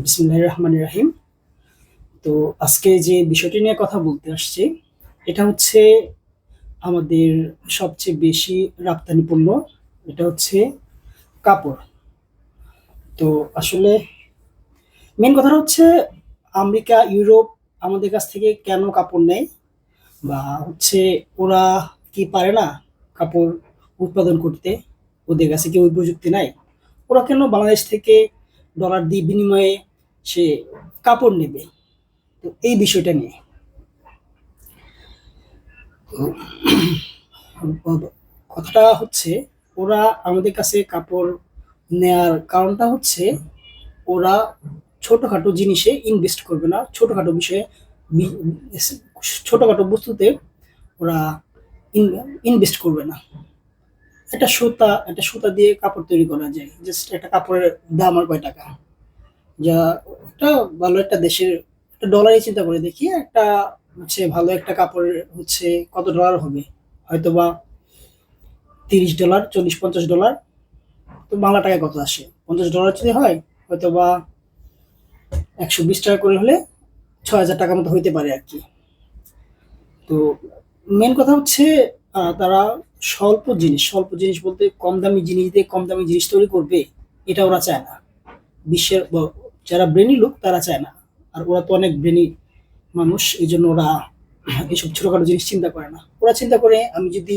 বিসমুল্লাহ রহমান রাহিম তো আজকে যে বিষয়টি নিয়ে কথা বলতে আসছি, এটা হচ্ছে আমাদের সবচেয়ে বেশি রপ্তানি পণ্য এটা হচ্ছে কাপড়। তো আসলে মেন কথাটা হচ্ছে আমেরিকা, ইউরোপ আমাদের কাছ থেকে কেন কাপড় নেয় বা হচ্ছে ওরা কি পারে না কাপড় উৎপাদন করতে? ওদের কাছে কি ওই প্রযুক্তি নাই? ওরা কেন বাংলাদেশ থেকে ডলার দিয়ে বিনিময়ে সে কাপড় নেবে। তো এই বিষয়টা নিয়ে। কথাটা হচ্ছে, ওরা আমাদের কাছে কাপড় নেয়ার কারণটা হচ্ছে, ওরা ছোটোখাটো জিনিসে ইনভেস্ট করবে না। ছোটোখাটো বিষয়ে ছোটোখাটো বস্তুতে ওরা ইনভেস্ট করবে না। একটা সুতা একটা সুতা দিয়ে কাপড় তৈরি করা যায়। জাস্ট একটা কাপড়ের দাম আর কয় টাকা? যা একটা ভালো একটা দেশের, একটা ডলারই চিন্তা করে দেখি, একটা হচ্ছে ভালো একটা কাপড়ের হচ্ছে কত ডলার হবে? হয়তো বা তিরিশ ডলার চল্লিশ, পঞ্চাশ ডলার তো বাংলা টাকায় কত আসে? পঞ্চাশ ডলার যদি হয় হয়তো বা একশো বিশ টাকা করে হলে ছ হাজার টাকার মতো হইতে পারে আর কি। তো মেন কথা হচ্ছে তারা স্বল্প জিনিস স্বল্প জিনিস বলতে কম দামি জিনিস দিয়ে কম দামি জিনিস তৈরি করবে, এটা ওরা চায় না। বিশ্বের যারা ব্রেনি লোক, তারা চায় না। আর ওরা তো অনেক ব্রেনি মানুষ, এই জন্য ওরা এইসব ছোটখাটো জিনিস চিন্তা করে না। ওরা চিন্তা করে, আমি যদি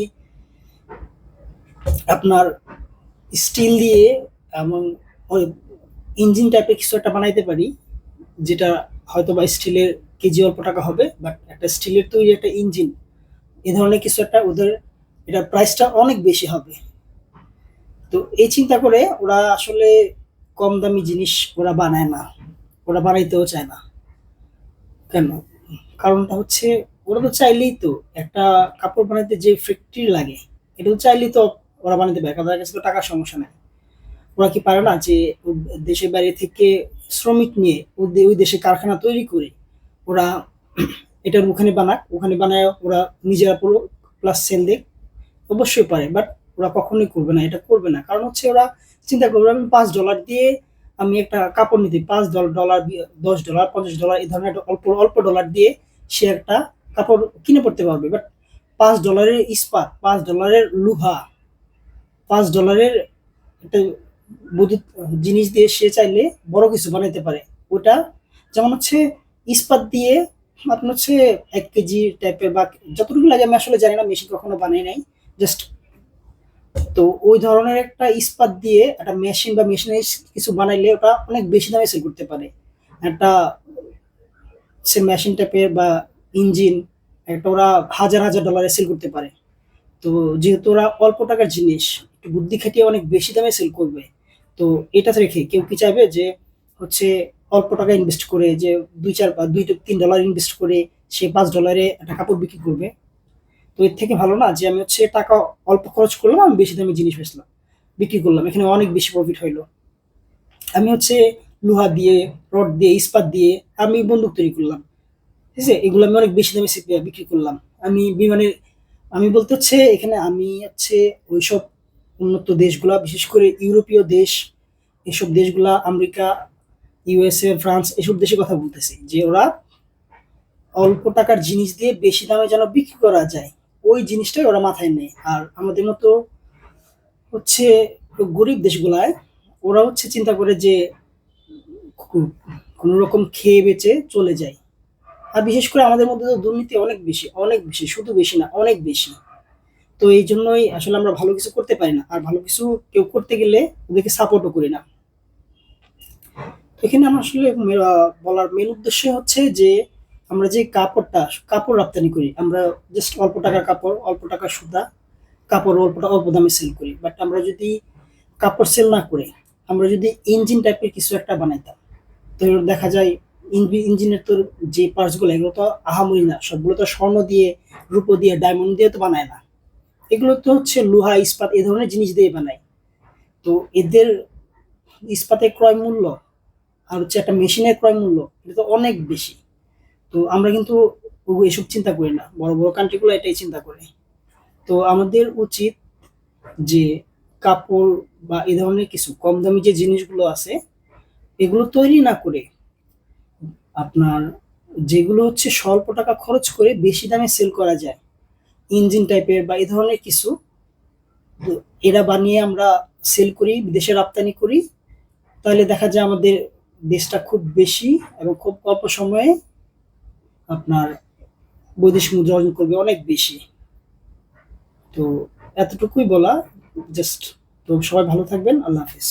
আপনার স্টিল দিয়ে এবং ইঞ্জিন টাইপের কিছু একটা বানাইতে পারি, যেটা হয়তো বা স্টিলের কেজি অল্প টাকা হবে, বাট একটা স্টিলের তৈরি একটা ইঞ্জিন, এ ধরনের কিছু একটা ওদের এটার প্রাইসটা অনেক বেশি হবে। তো এই চিন্তা করে ওরা আসলে কম দামি জিনিস ওরা বানায় না। ওরা বানাইতেও চায় না। কেন? কারণটা হচ্ছে ওরা তো চাইলেই তো একটা কাপড় বানাইতে যে ফ্যাক্টরি লাগে এটা তো চাইলেই তো ওরা বানাতে পারে। তাদের কাছে তো টাকার সমস্যা নেই। ওরা কি পারে না যে দেশের বাইরে থেকে শ্রমিক নিয়ে ওই দেশে কারখানা তৈরি করে ওরা এটার ওখানে বানাক, ওখানে বানায় ওরা নিজেরা পুরো প্লাস সেল দেখ অবশ্যই পারে বাট ওরা কখনোই করবে না, এটা করবে না। কারণ হচ্ছে ওরা চিন্তা করবে, আমি পাঁচ ডলার দিয়ে আমি একটা কাপড় নিতে, পাঁচ ডল- ডলার দশ ডলার পঞ্চাশ ডলার এই ধরনের একটা অল্প অল্প ডলার দিয়ে সে একটা কাপড় কিনে পড়তে পারবে। বাট পাঁচ ডলারের ইস্পাত, পাঁচ ডলারের লোহা, পাঁচ ডলারের একটা বৈদ্যুতিক জিনিস দিয়ে সে চাইলে বড় কিছু বানাইতে পারে। ওটা যেমন হচ্ছে ইস্পাত দিয়ে আপনার হচ্ছে এক কেজি টাইপের বা যতটুকু লাগে, আমি আসলে জানি না মেশিন কখনো বানাই নাই। জাস্ট তো ওই ধরনের একটা ইস্পাত দিয়ে একটা মেশিন বা মেশিনারি কিছু বানাইলে ওটা অনেক বেশি দামে সেল করতে পারে। একটা সে মেশিন টাইপের বা ইঞ্জিন একটা ওরা হাজার হাজার ডলারে সেল করতে পারে। তো যেহেতু ওরা অল্প টাকার জিনিস, একটু বুদ্ধি খাটিয়ে অনেক বেশি দামে সেল করবে। তো এটা রেখে কেউ কি চাইবে যে হচ্ছে অল্প টাকা ইনভেস্ট করে যে দুই চার বা দুই তিন ডলার ইনভেস্ট করে সে পাঁচ ডলারে একটা কাপড় বিক্রি করবে? তো এর থেকে ভালো না যে আমি হচ্ছে টাকা অল্প খরচ করলাম, আমি বেশি দামি জিনিস বেচলাম, বিক্রি করলাম। এখানে অনেক বেশি প্রফিট হইল। আমি হচ্ছে লোহা দিয়ে, রড দিয়ে, ইস্পাত দিয়ে আমি বন্দুক তৈরি করলাম। ঠিক আছে? এগুলো আমি অনেক বেশি দামে বিক্রি করলাম। আমি বিমানের, আমি বলতে হচ্ছে এখানে আমি হচ্ছে ওইসব উন্নত দেশগুলা, বিশেষ করে ইউরোপীয় দেশ, এসব দেশগুলা, আমেরিকা ইউএসএ ফ্রান্স, এসব দেশের কথা বলতেছি যে ওরা অল্প টাকার জিনিস দিয়ে বেশি দামে যেন বিক্রি করা যায়। ওই জিনিসটাই ওরা মাথায় নেয়। আর আমাদের মতো হচ্ছে গরিব দেশগুলায় ওরা হচ্ছে চিন্তা করে যে কোন রকম খেয়ে বেঁচে চলে যায়। আর বিশেষ করে আমাদের মধ্যে তো দুর্নীতি অনেক বেশি অনেক বেশি, শুধু বেশি না, অনেক বেশি। তো এই জন্যই আসলে আমরা ভালো কিছু করতে পারি না। আর ভালো কিছু কেউ করতে গেলে ওদেরকে সাপোর্টও করি না। এখানে আমার আসলে বলার মেন উদ্দেশ্য হচ্ছে যে আমরা যে কাপড়টা, কাপড় রপ্তানি করি, আমরা জাস্ট অল্প টাকার কাপড়, অল্প টাকার সুতা, কাপড় অল্প অল্প দামে সেল করি। বাট আমরা যদি কাপড় সেল না করে, আমরা যদি ইঞ্জিন টাইপের কিছু একটা বানাইতাম, তো দেখা যায় ইঞ্জিনের তোর যে পার্টসগুলো এগুলো তো আহামরি না, সবগুলো তো স্বর্ণ দিয়ে, রূপো দিয়ে ডায়মন্ড দিয়ে তো বানায় না। এগুলো তো হচ্ছে লোহা, ইস্পাত, এ ধরনের জিনিস দিয়ে বানায়। তো এদের ইস্পাতের ক্রয় মূল্য আর হচ্ছে একটা মেশিনের ক্রয় মূল্য, এটা তো অনেক বেশি। তো আমরা কিন্তু এসব চিন্তা করি না, বড় বড় কান্ট্রিগুলো এটাই চিন্তা করে। তো আমাদের উচিত যে কাপড় বা এই ধরনের কিছু কম দামি যে জিনিসগুলো আছে, এগুলো তৈরি না করে আপনার যেগুলো হচ্ছে স্বল্প টাকা খরচ করে বেশি দামে সেল করা যায় ইঞ্জিন টাইপের বা এই ধরনের কিছু এরা বানিয়ে আমরা সেল করি, বিদেশে রপ্তানি করি, তাহলে দেখা যায় আমাদের দেশটা খুব বেশি এবং খুব অল্প সময়ে আপনার বৈদেশিক মুদ্রা অর্জন করবে অনেক বেশি। তো এতটুকুই বলা জাস্ট তো সবাই ভালো থাকবেন, আল্লাহ হাফিজ।